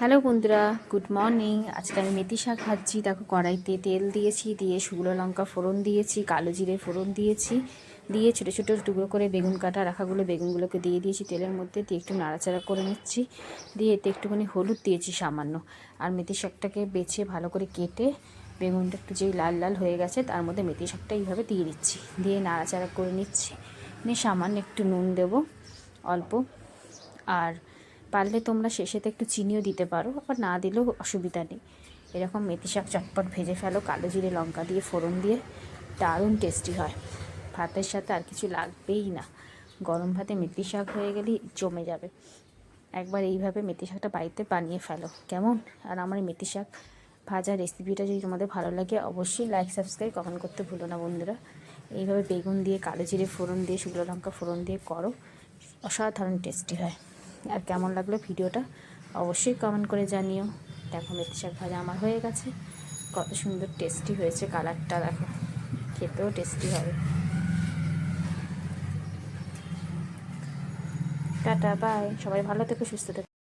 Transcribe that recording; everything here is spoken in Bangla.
হ্যালো বন্ধুরা, গুড মর্নিং। আজকে আমি মেথি শাক ভাজছি। দেখো কড়াইতে তেল দিয়েছি, দিয়ে শুকনো লঙ্কা ফোড়ন দিয়েছি, কালো জিরে ফোড়ন দিয়েছি, দিয়ে ছোটো ছোটো টুকরো করে বেগুন কাটা রাখাগুলো, বেগুনগুলোকে দিয়ে দিয়েছি তেলের মধ্যে, দিয়ে একটু নাড়াচাড়া করে নিচ্ছি। দিয়ে এতে একটুখানি হলুদ দিয়েছি সামান্য। আর মেথি শাকটাকে বেছে ভালো করে কেটে বেগুনটা একটু যেই লাল লাল হয়ে গেছে, তার মধ্যে মেথি শাকটা এইভাবে দিয়ে দিচ্ছি। দিয়ে নাড়াচাড়া করে নিচ্ছি। নিয়ে সামান্য একটু নুন দেবো, অল্প। আর পারলে তোমরা শেষেতে একটু চিনিও দিতে পারো, আবার না দিলেও অসুবিধা নেই। এরকম মেথি শাক চটপট ভেজে ফেলো, কালো জিরে লঙ্কা দিয়ে ফোড়ন দিয়ে, দারুণ টেস্টি হয়। ভাতের সাথে আর কিছু লাগবেই না। গরম ভাতে মেথি শাক হয়ে গেলেই জমে যাবে। একবার এইভাবে মেথি শাকটা বাড়িতে বানিয়ে ফেলো, কেমন? আর আমার মেথি শাক ভাজা রেসিপিটা যদি তোমাদের ভালো লাগে, অবশ্যই লাইক সাবস্ক্রাইব কমেন্ট করতে ভুলো না বন্ধুরা। এইভাবে বেগুন দিয়ে, কালো জিরে ফোড়ন দিয়ে, শুকনো লঙ্কা ফোড়ন দিয়ে করো, অসাধারণ টেস্টি হয়। আর কেমন লাগল ভিডিওটা অবশ্যই কমেন্ট করে জানিও। দেখো মেথি শাক ভাজা আমার হয়ে গেছে। কত সুন্দর টেস্টি হয়েছে কালারটা দেখো। খেতেও টেস্টি হবে। টাটা বাই সবাই ভালো থেকো, সুস্থ থেকো।